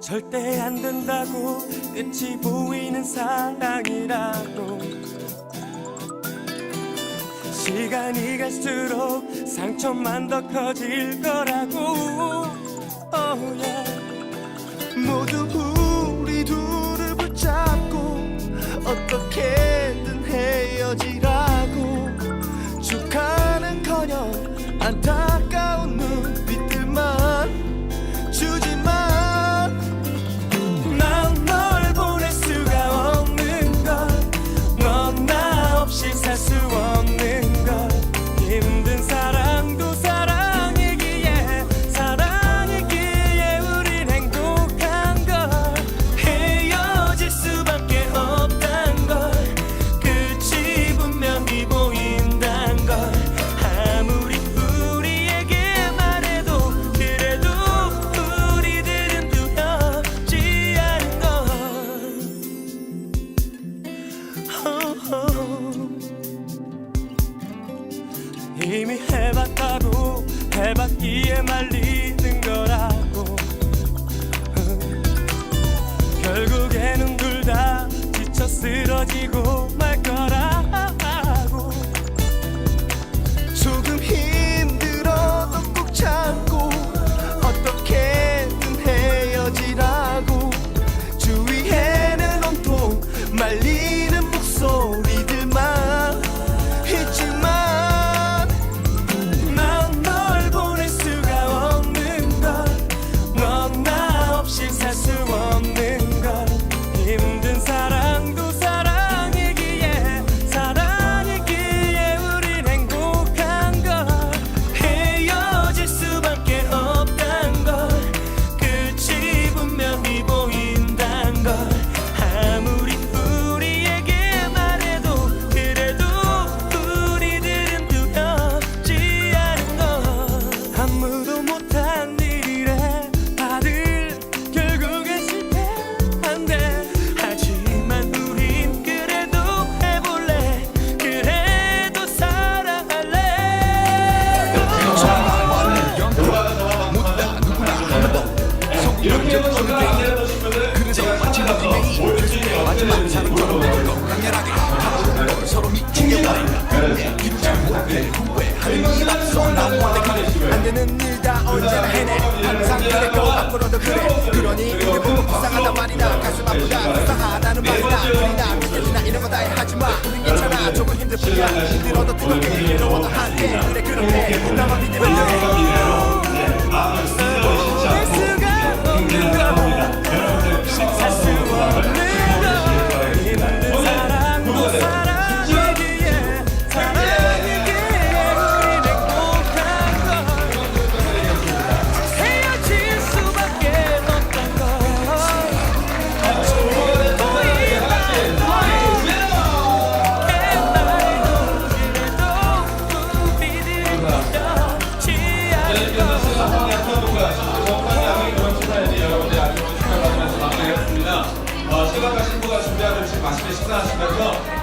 절대 안 된다고 끝이 보이는 사랑이라고. 시간이 갈수록 상처만 더 커질 거라고. Oh yeah. 모두 우리 둘을 붙잡고 어떻게든 헤어지라 이미 해봤다고 해봤기에 말리는 거라고. 결국에는 둘 다 지쳐 쓰러지고 그러니 이게 보고 불쌍하단 말이다. 가슴 아프다. 불쌍하다는 말이다. 우리나 믿겨지나 이런 거 다 하지마. 우린 괜찮아. 조금 힘들 뿐이야. 힘들어도 뜨겁게. 힘들어도 함께 그래 그렇게 나만 믿으면 돼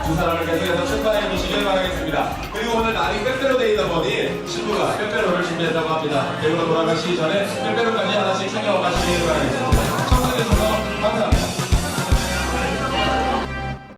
두 사람을 계속해서 축하해 주시길 바라겠습니다. 그리고 오늘 날이 빼빼로 데이다 보니 신부가 빼빼로를 준비했다고 합니다. 배우로 돌아가시기 전에 빼빼로까지 하나씩 챙겨 가시길 바라겠습니다.